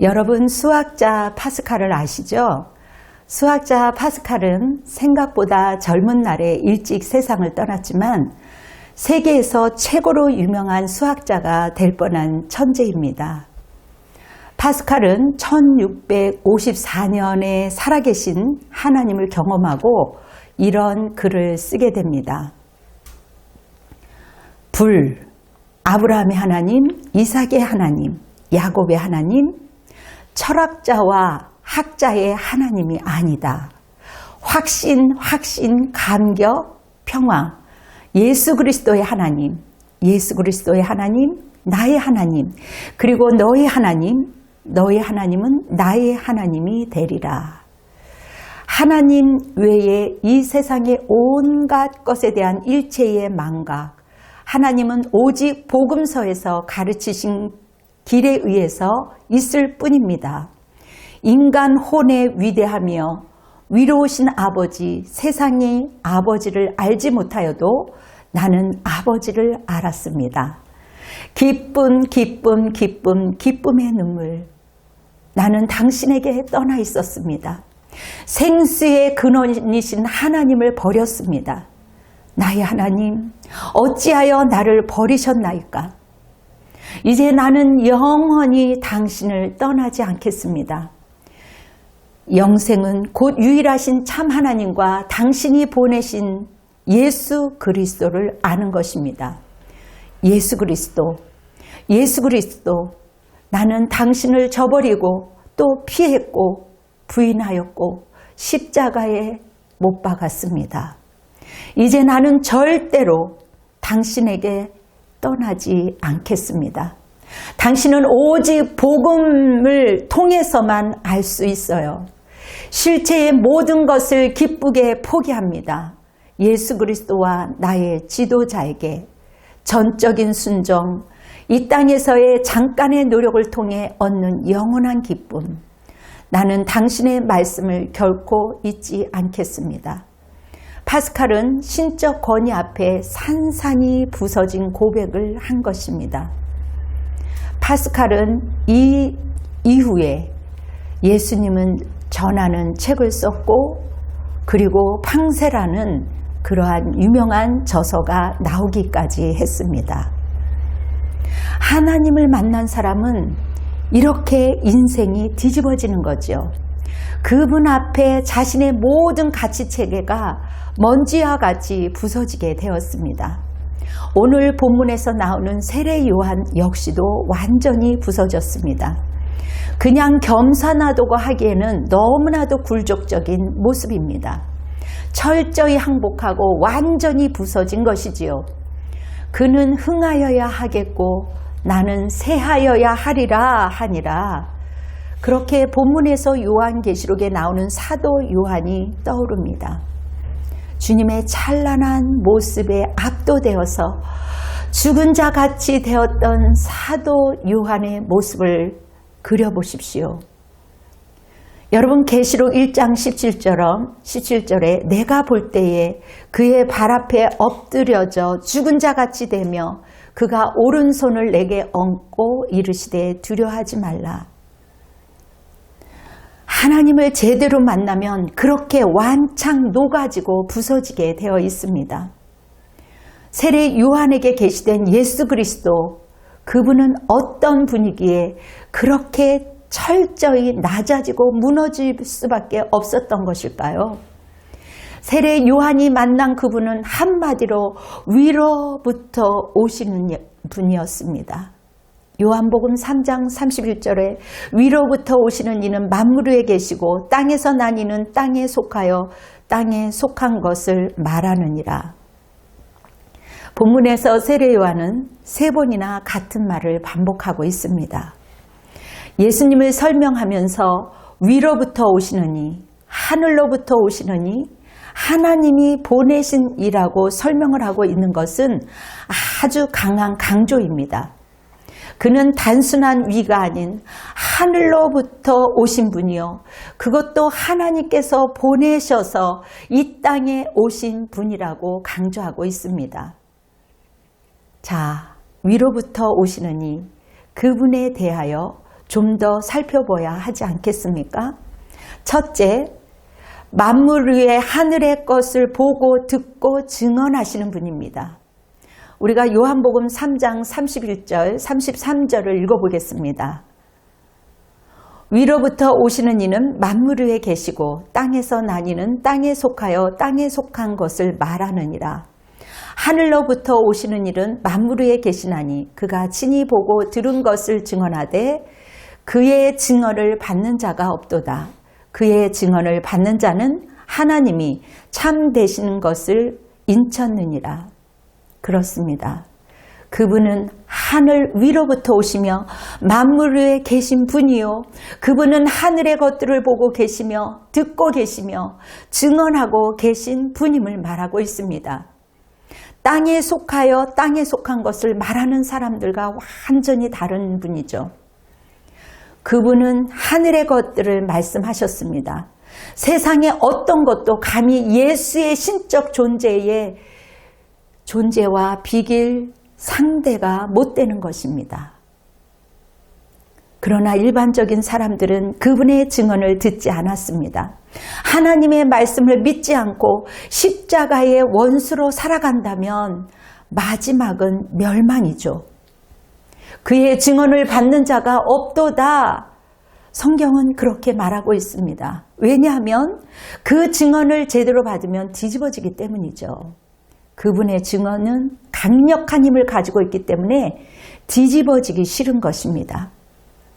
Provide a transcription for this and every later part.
여러분 수학자 파스칼을 아시죠? 수학자 파스칼은 생각보다 젊은 날에 일찍 세상을 떠났지만 세계에서 최고로 유명한 수학자가 될 뻔한 천재입니다. 파스칼은 1654년에 살아계신 하나님을 경험하고 이런 글을 쓰게 됩니다. 불, 아브라함의 하나님, 이삭의 하나님, 야곱의 하나님, 철학자와 학자의 하나님이 아니다. 확신, 확신, 감격, 평화, 예수 그리스도의 하나님, 예수 그리스도의 하나님, 나의 하나님, 그리고 너의 하나님, 너의 하나님은 나의 하나님이 되리라. 하나님 외에 이 세상의 온갖 것에 대한 일체의 망각, 하나님은 오직 복음서에서 가르치신 길에 의해서 있을 뿐입니다. 인간 혼의 위대하며 위로우신 아버지, 세상이 아버지를 알지 못하여도 나는 아버지를 알았습니다. 기쁨, 기쁨, 기쁨, 기쁨의 눈물. 나는 당신에게 떠나 있었습니다. 생수의 근원이신 하나님을 버렸습니다. 나의 하나님, 어찌하여 나를 버리셨나이까? 이제 나는 영원히 당신을 떠나지 않겠습니다. 영생은 곧 유일하신 참 하나님과 당신이 보내신 예수 그리스도를 아는 것입니다. 예수 그리스도, 예수 그리스도, 나는 당신을 저버리고 또 피했고 부인하였고 십자가에 못 박았습니다. 이제 나는 절대로 당신에게 떠나지 않겠습니다. 당신은 오직 복음을 통해서만 알 수 있어요. 실체의 모든 것을 기쁘게 포기합니다. 예수 그리스도와 나의 지도자에게 전적인 순종, 이 땅에서의 잠깐의 노력을 통해 얻는 영원한 기쁨. 나는 당신의 말씀을 결코 잊지 않겠습니다. 파스칼은 신적 권위 앞에 산산이 부서진 고백을 한 것입니다. 파스칼은 이 이후에 예수님은 전하는 책을 썼고 그리고 팡세라는 그러한 유명한 저서가 나오기까지 했습니다. 하나님을 만난 사람은 이렇게 인생이 뒤집어지는 거죠. 그분 앞에 자신의 모든 가치 체계가 먼지와 같이 부서지게 되었습니다. 오늘 본문에서 나오는 세례 요한 역시도 완전히 부서졌습니다. 그냥 겸사나도고 하기에는 너무나도 굴욕적인 모습입니다. 철저히 항복하고 완전히 부서진 것이지요. 그는 흥하여야 하겠고 나는 새하여야 하리라 하니라. 그렇게 본문에서 요한계시록에 나오는 사도 요한이 떠오릅니다. 주님의 찬란한 모습에 압도되어서 죽은 자 같이 되었던 사도 요한의 모습을 그려보십시오. 여러분 계시록 1장 17절럼 17절에 내가 볼 때에 그의 발 앞에 엎드려져 죽은 자 같이 되며 그가 오른손을 내게 얹고 이르시되 두려하지 말라. 하나님을 제대로 만나면 그렇게 완창 녹아지고 부서지게 되어 있습니다. 세례 요한에게 계시된 예수 그리스도 그분은 어떤 분위기에 그렇게 철저히 낮아지고 무너질 수밖에 없었던 것일까요? 세례 요한이 만난 그분은 한마디로 위로부터 오시는 분이었습니다. 요한복음 3장 31절에 위로부터 오시는 이는 만물 위에 계시고 땅에서 난 이는 땅에 속하여 땅에 속한 것을 말하느니라. 본문에서 세례 요한은 세 번이나 같은 말을 반복하고 있습니다. 예수님을 설명하면서 위로부터 오시느니 하늘로부터 오시느니 하나님이 보내신 이라고 설명을 하고 있는 것은 아주 강한 강조입니다. 그는 단순한 위가 아닌 하늘로부터 오신 분이요. 그것도 하나님께서 보내셔서 이 땅에 오신 분이라고 강조하고 있습니다. 자, 위로부터 오시느니 그분에 대하여 좀 더 살펴봐야 하지 않겠습니까? 첫째, 만물 위에 하늘의 것을 보고 듣고 증언하시는 분입니다. 우리가 요한복음 3장 31절, 33절을 읽어보겠습니다. 위로부터 오시는 이는 만물 위에 계시고 땅에서 나니는 땅에 속하여 땅에 속한 것을 말하느니라. 하늘로부터 오시는 일은 만물 위에 계시나니 그가 친히 보고 들은 것을 증언하되 그의 증언을 받는 자가 없도다. 그의 증언을 받는 자는 하나님이 참 되시는 것을 인쳤느니라. 그렇습니다. 그분은 하늘 위로부터 오시며 만물 위에 계신 분이요. 그분은 하늘의 것들을 보고 계시며 듣고 계시며 증언하고 계신 분임을 말하고 있습니다. 땅에 속하여 땅에 속한 것을 말하는 사람들과 완전히 다른 분이죠. 그분은 하늘의 것들을 말씀하셨습니다. 세상의 어떤 것도 감히 예수의 신적 존재의 존재와 비길 상대가 못 되는 것입니다. 그러나 일반적인 사람들은 그분의 증언을 듣지 않았습니다. 하나님의 말씀을 믿지 않고 십자가의 원수로 살아간다면 마지막은 멸망이죠. 그의 증언을 받는 자가 없도다. 성경은 그렇게 말하고 있습니다. 왜냐하면 그 증언을 제대로 받으면 뒤집어지기 때문이죠. 그분의 증언은 강력한 힘을 가지고 있기 때문에 뒤집어지기 싫은 것입니다.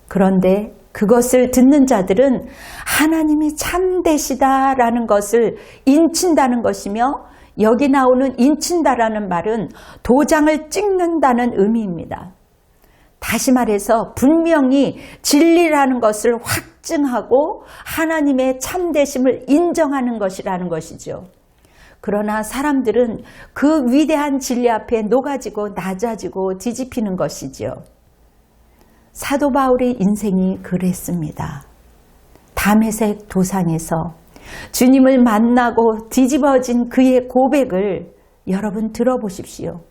그런데 그것을 듣는 자들은 하나님이 참되시다라는 것을 인친다는 것이며 여기 나오는 인친다라는 말은 도장을 찍는다는 의미입니다. 다시 말해서 분명히 진리라는 것을 확증하고 하나님의 참되심을 인정하는 것이라는 것이죠. 그러나 사람들은 그 위대한 진리 앞에 녹아지고 낮아지고 뒤집히는 것이지요. 사도 바울의 인생이 그랬습니다. 담에색 도상에서 주님을 만나고 뒤집어진 그의 고백을 여러분 들어보십시오.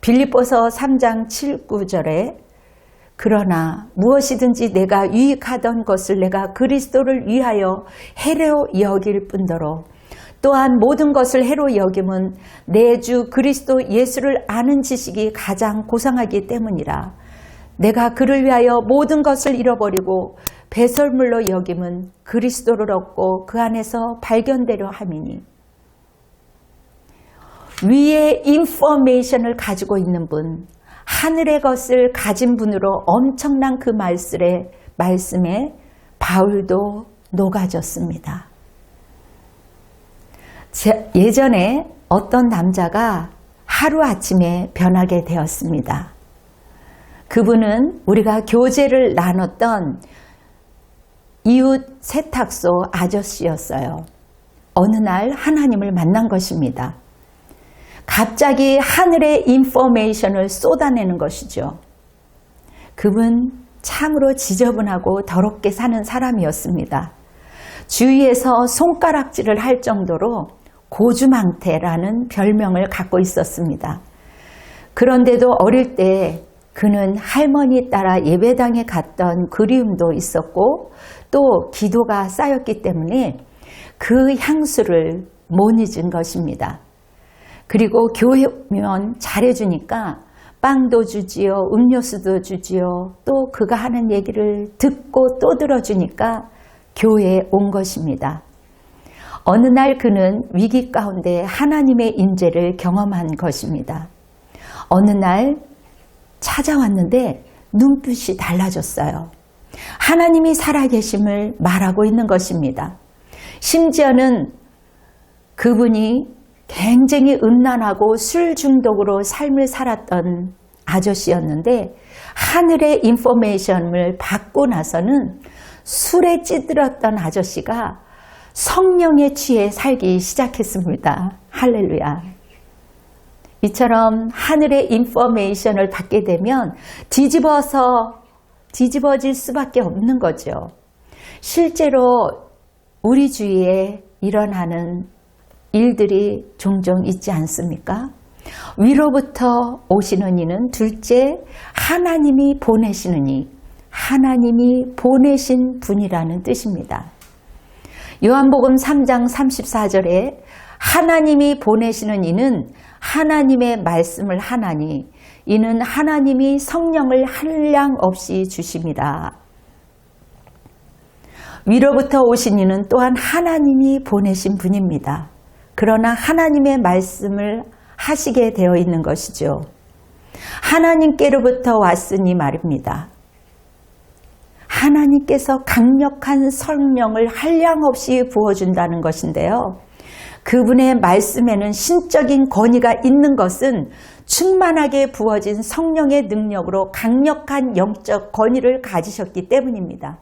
빌립보서 3장 7, 9절에 그러나 무엇이든지 내가 유익하던 것을 내가 그리스도를 위하여 해로 여길 뿐더러 또한 모든 것을 해로 여김은 내 주 그리스도 예수를 아는 지식이 가장 고상하기 때문이라. 내가 그를 위하여 모든 것을 잃어버리고 배설물로 여김은 그리스도를 얻고 그 안에서 발견되려 함이니. 위에 인포메이션을 가지고 있는 분, 하늘의 것을 가진 분으로 엄청난 그 말씀에, 말씀에 바울도 녹아졌습니다. 예전에 어떤 남자가 하루아침에 변하게 되었습니다. 그분은 우리가 교제를 나눴던 이웃 세탁소 아저씨였어요. 어느 날 하나님을 만난 것입니다. 갑자기 하늘의 인포메이션을 쏟아내는 것이죠. 그분 참으로 지저분하고 더럽게 사는 사람이었습니다. 주위에서 손가락질을 할 정도로 고주망태라는 별명을 갖고 있었습니다. 그런데도 어릴 때 그는 할머니 따라 예배당에 갔던 그리움도 있었고 또 기도가 쌓였기 때문에 그 향수를 못 잊은 것입니다. 그리고 교회 면 잘해주니까 빵도 주지요, 음료수도 주지요, 또 그가 하는 얘기를 듣고 또 들어주니까 교회에 온 것입니다. 어느 날 그는 위기 가운데 하나님의 임재를 경험한 것입니다. 어느 날 찾아왔는데 눈빛이 달라졌어요. 하나님이 살아계심을 말하고 있는 것입니다. 심지어는 그분이 굉장히 음란하고 술 중독으로 삶을 살았던 아저씨였는데 하늘의 인포메이션을 받고 나서는 술에 찌들었던 아저씨가 성령에 취해 살기 시작했습니다. 할렐루야. 이처럼 하늘의 인포메이션을 받게 되면 뒤집어서 뒤집어질 수밖에 없는 거죠. 실제로 우리 주위에 일어나는 일들이 종종 있지 않습니까? 위로부터 오시는 이는 둘째 하나님이 보내시는 이 하나님이 보내신 분이라는 뜻입니다. 요한복음 3장 34절에 하나님이 보내시는 이는 하나님의 말씀을 하나니 이는 하나님이 성령을 한량 없이 주십니다. 위로부터 오신 이는 또한 하나님이 보내신 분입니다. 그러나 하나님의 말씀을 하시게 되어 있는 것이죠. 하나님께로부터 왔으니 말입니다. 하나님께서 강력한 성령을 한량없이 부어준다는 것인데요. 그분의 말씀에는 신적인 권위가 있는 것은 충만하게 부어진 성령의 능력으로 강력한 영적 권위를 가지셨기 때문입니다.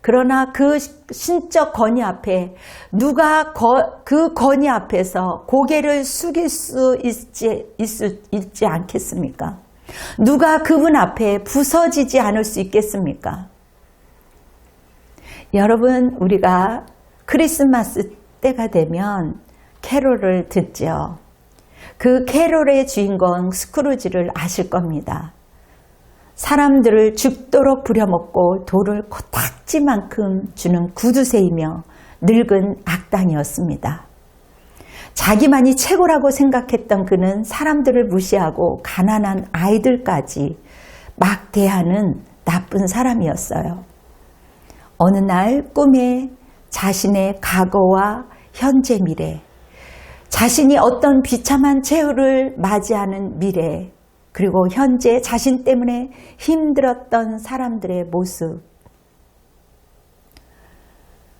그러나 그 신적 권위 앞에 누가 거, 그 권위 앞에서 고개를 숙일 수 있지, 있, 있지 않겠습니까? 누가 그분 앞에 부서지지 않을 수 있겠습니까? 여러분, 우리가 크리스마스 때가 되면 캐롤을 듣죠. 그 캐롤의 주인공 스크루지를 아실 겁니다. 사람들을 죽도록 부려먹고 돌을 코딱지만큼 주는 구두쇠이며 늙은 악당이었습니다. 자기만이 최고라고 생각했던 그는 사람들을 무시하고 가난한 아이들까지 막 대하는 나쁜 사람이었어요. 어느 날 꿈에 자신의 과거와 현재 미래, 자신이 어떤 비참한 최후를 맞이하는 미래, 그리고 현재 자신 때문에 힘들었던 사람들의 모습.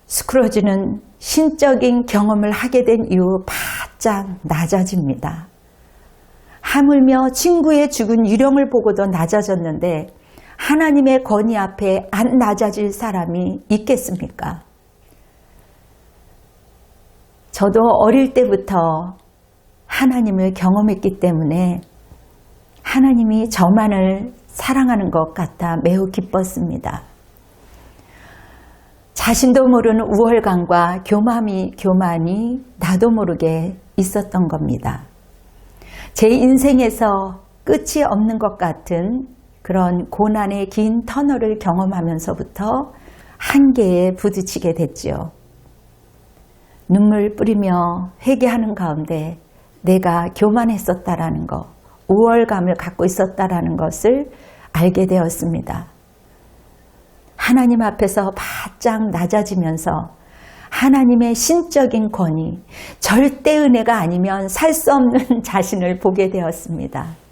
스크로지는 신적인 경험을 하게 된 이후 바짝 낮아집니다. 하물며 친구의 죽은 유령을 보고도 낮아졌는데 하나님의 권위 앞에 안 낮아질 사람이 있겠습니까? 저도 어릴 때부터 하나님을 경험했기 때문에 하나님이 저만을 사랑하는 것 같아 매우 기뻤습니다. 자신도 모르는 우월감과 교만이, 교만이 나도 모르게 있었던 겁니다. 제 인생에서 끝이 없는 것 같은 그런 고난의 긴 터널을 경험하면서부터 한계에 부딪히게 됐지요. 눈물 뿌리며 회개하는 가운데 내가 교만했었다라는 것, 우월감을 갖고 있었다라는 것을 알게 되었습니다. 하나님 앞에서 바짝 낮아지면서 하나님의 신적인 권위, 절대 은혜가 아니면 살 수 없는 자신을 보게 되었습니다.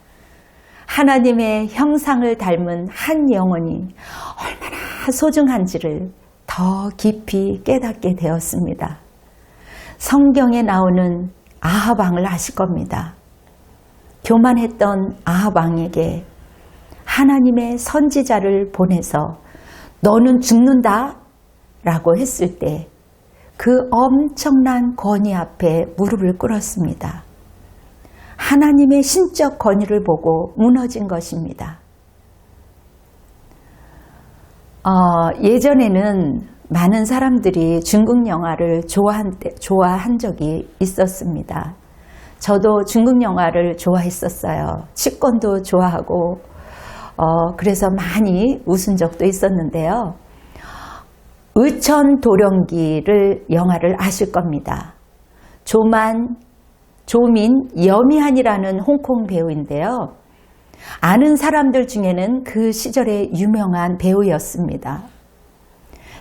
하나님의 형상을 닮은 한 영혼이 얼마나 소중한지를 더 깊이 깨닫게 되었습니다. 성경에 나오는 아하방을 아실 겁니다. 교만했던 아합왕에게 하나님의 선지자를 보내서 너는 죽는다 라고 했을 때 그 엄청난 권위 앞에 무릎을 꿇었습니다. 하나님의 신적 권위를 보고 무너진 것입니다. 어, 예전에는 많은 사람들이 중국 영화를 좋아한, 좋아한 적이 있었습니다. 저도 중국 영화를 좋아했었어요. 치권도 좋아하고, 어, 그래서 많이 웃은 적도 있었는데요. 의천 도령기를 영화를 아실 겁니다. 조만, 조민 여미한이라는 홍콩 배우인데요. 아는 사람들 중에는 그 시절에 유명한 배우였습니다.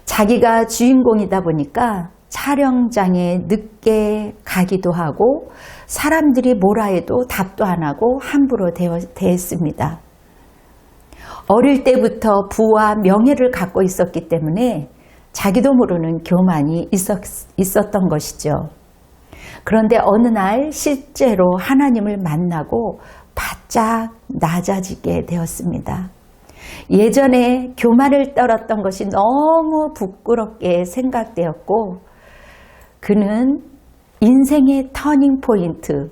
자기가 주인공이다 보니까 촬영장에 늦게 가기도 하고 사람들이 뭐라 해도 답도 안 하고 함부로 대했습니다. 어릴 때부터 부와 명예를 갖고 있었기 때문에 자기도 모르는 교만이 있었, 있었던 것이죠. 그런데 어느 날 실제로 하나님을 만나고 바짝 낮아지게 되었습니다. 예전에 교만을 떨었던 것이 너무 부끄럽게 생각되었고, 그는 인생의 터닝 포인트,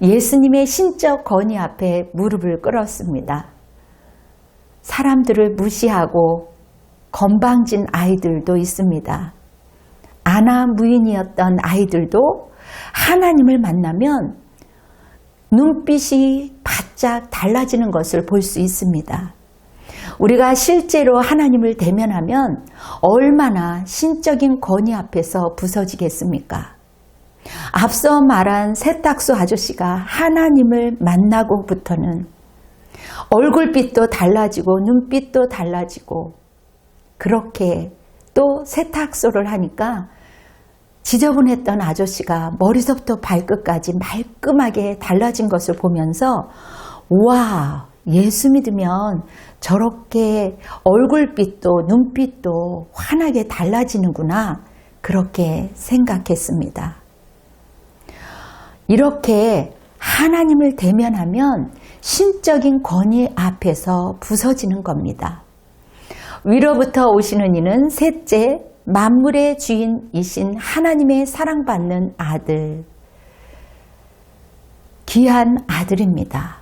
예수님의 신적 권위 앞에 무릎을 꿇었습니다. 사람들을 무시하고 건방진 아이들도 있습니다. 아나 무인이었던 아이들도 하나님을 만나면 눈빛이 바짝 달라지는 것을 볼 수 있습니다. 우리가 실제로 하나님을 대면하면 얼마나 신적인 권위 앞에서 부서지겠습니까? 앞서 말한 세탁소 아저씨가 하나님을 만나고부터는 얼굴빛도 달라지고 눈빛도 달라지고 그렇게 또 세탁소를 하니까 지저분했던 아저씨가 머리서부터 발끝까지 말끔하게 달라진 것을 보면서 와 예수 믿으면 저렇게 얼굴빛도 눈빛도 환하게 달라지는구나 그렇게 생각했습니다. 이렇게 하나님을 대면하면 신적인 권위 앞에서 부서지는 겁니다. 위로부터 오시는 이는 셋째, 만물의 주인이신 하나님의 사랑받는 아들, 귀한 아들입니다.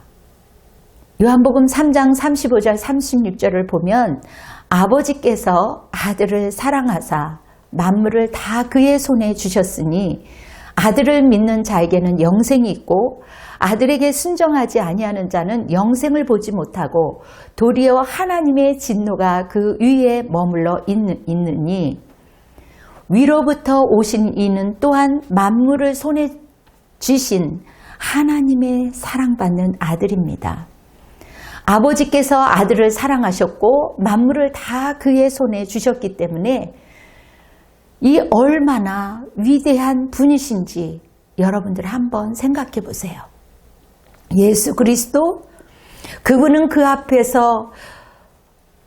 요한복음 3장 35절 36절을 보면 아버지께서 아들을 사랑하사 만물을 다 그의 손에 주셨으니 아들을 믿는 자에게는 영생이 있고 아들에게 순정하지 아니하는 자는 영생을 보지 못하고 도리어 하나님의 진노가 그 위에 머물러 있느니 위로부터 오신 이는 또한 만물을 손에 쥐신 하나님의 사랑받는 아들입니다. 아버지께서 아들을 사랑하셨고 만물을 다 그의 손에 주셨기 때문에 이 얼마나 위대한 분이신지 여러분들 한번 생각해 보세요. 예수 그리스도 그분은 그 앞에서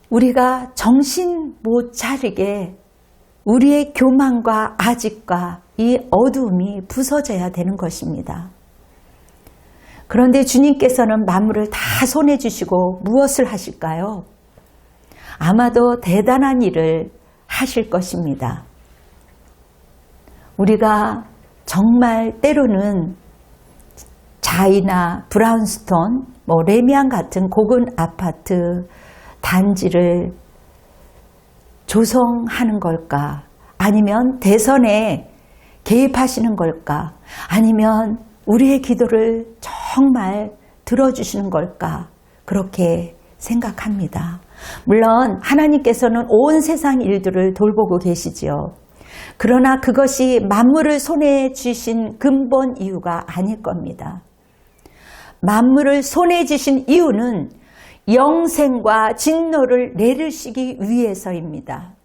우리가 정신 못 차리게 우리의 교만과 아직과 이 어두움이 부서져야 되는 것입니다. 그런데 주님께서는 만물을 다 손에 주시고 무엇을 하실까요? 아마도 대단한 일을 하실 것입니다. 우리가 정말 때로는 자이나 브라운스톤, 뭐 레미안 같은 고급 아파트 단지를 조성하는 걸까? 아니면 대선에 개입하시는 걸까? 아니면 우리의 기도를 정말 들어주시는 걸까? 그렇게 생각합니다. 물론 하나님께서는 온 세상 일들을 돌보고 계시지요. 그러나 그것이 만물을 손에 쥐신 근본 이유가 아닐 겁니다. 만물을 손에 쥐신 이유는 영생과 진노를 내리시기 위해서입니다.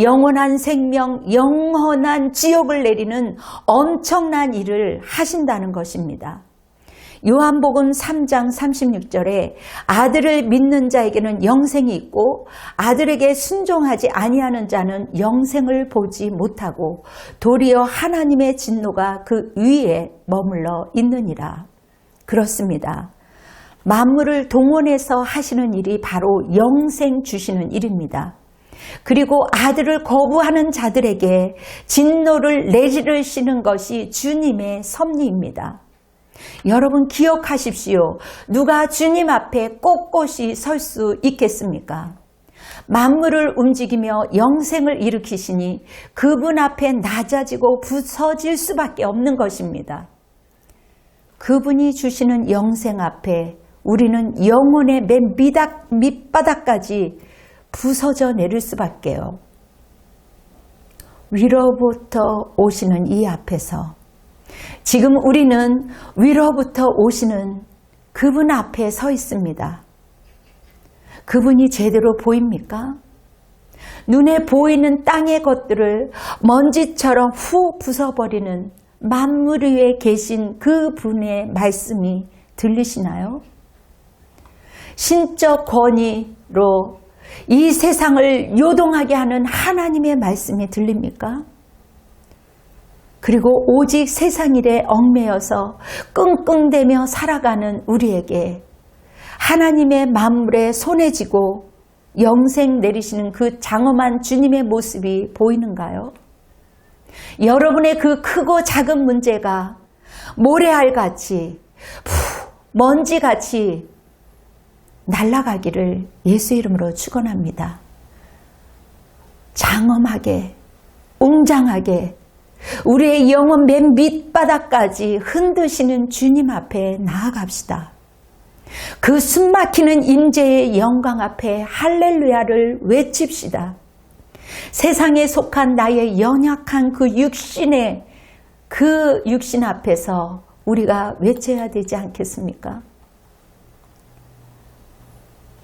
영원한 생명, 영원한 지옥을 내리는 엄청난 일을 하신다는 것입니다. 요한복음 3장 36절에 아들을 믿는 자에게는 영생이 있고 아들에게 순종하지 아니하는 자는 영생을 보지 못하고 도리어 하나님의 진노가 그 위에 머물러 있느니라. 그렇습니다. 만물을 동원해서 하시는 일이 바로 영생 주시는 일입니다. 그리고 아들을 거부하는 자들에게 진노를 내리시는 것이 주님의 섭리입니다. 여러분 기억하십시오. 누가 주님 앞에 꼿꼿이 설 수 있겠습니까? 만물을 움직이며 영생을 일으키시니 그분 앞에 낮아지고 부서질 수밖에 없는 것입니다. 그분이 주시는 영생 앞에 우리는 영혼의 맨 밑바닥, 밑바닥까지 부서져 내릴 수밖에요. 위로부터 오시는 이 앞에서 지금 우리는 위로부터 오시는 그분 앞에 서 있습니다. 그분이 제대로 보입니까? 눈에 보이는 땅의 것들을 먼지처럼 후 부숴버리는 만물 위에 계신 그분의 말씀이 들리시나요? 신적 권위로 이 세상을 요동하게 하는 하나님의 말씀이 들립니까? 그리고 오직 세상 일에 얽매여서 끙끙대며 살아가는 우리에게 하나님의 만물에 손에 쥐고 영생 내리시는 그 장엄한 주님의 모습이 보이는가요? 여러분의 그 크고 작은 문제가 모래알 같이 먼지 같이 날아가기를 예수 이름으로 축원합니다. 장엄하게 웅장하게 우리의 영혼 맨 밑바닥까지 흔드시는 주님 앞에 나아갑시다. 그 숨막히는 임재의 영광 앞에 할렐루야를 외칩시다. 세상에 속한 나의 연약한 그 육신의 그 육신 앞에서 우리가 외쳐야 되지 않겠습니까?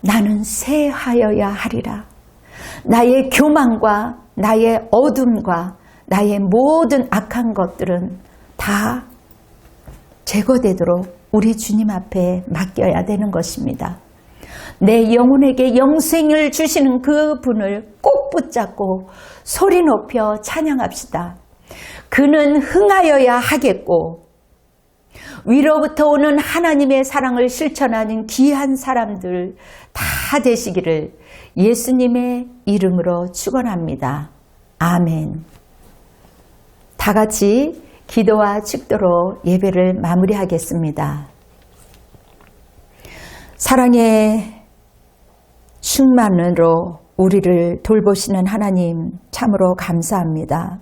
나는 새하여야 하리라. 나의 교만과 나의 어둠과 나의 모든 악한 것들은 다 제거되도록 우리 주님 앞에 맡겨야 되는 것입니다. 내 영혼에게 영생을 주시는 그 분을 꼭 붙잡고 소리 높여 찬양합시다. 그는 흥하여야 하겠고, 위로부터 오는 하나님의 사랑을 실천하는 귀한 사람들 다 되시기를 예수님의 이름으로 축원합니다. 아멘. 다 같이 기도와 축도로 예배를 마무리하겠습니다. 사랑의 충만으로 우리를 돌보시는 하나님 참으로 감사합니다.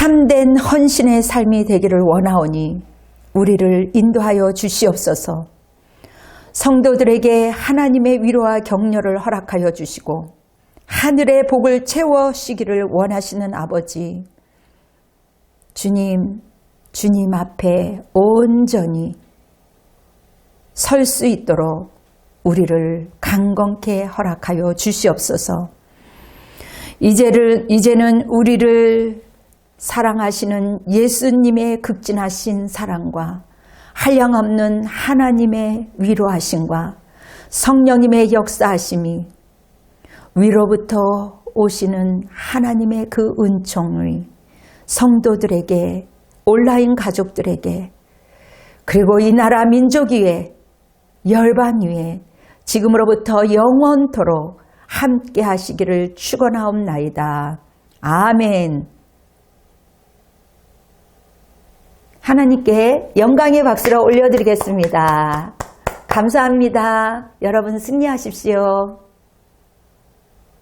참된 헌신의 삶이 되기를 원하오니 우리를 인도하여 주시옵소서. 성도들에게 하나님의 위로와 격려를 허락하여 주시고 하늘의 복을 채워시기를 원하시는 아버지 주님 주님 앞에 온전히 설 수 있도록 우리를 강건케 허락하여 주시옵소서. 이제를 이제는 우리를 사랑하시는 예수님의 극진하신 사랑과 한량없는 하나님의 위로하심과 성령님의 역사하심이 위로부터 오시는 하나님의 그 은총을 성도들에게 온라인 가족들에게 그리고 이 나라 민족 위에 열반 위에 지금으로부터 영원토록 함께 하시기를 축원하옵나이다. 아멘. 하나님께 영광의 박수를 올려드리겠습니다. 감사합니다. 여러분 승리하십시오.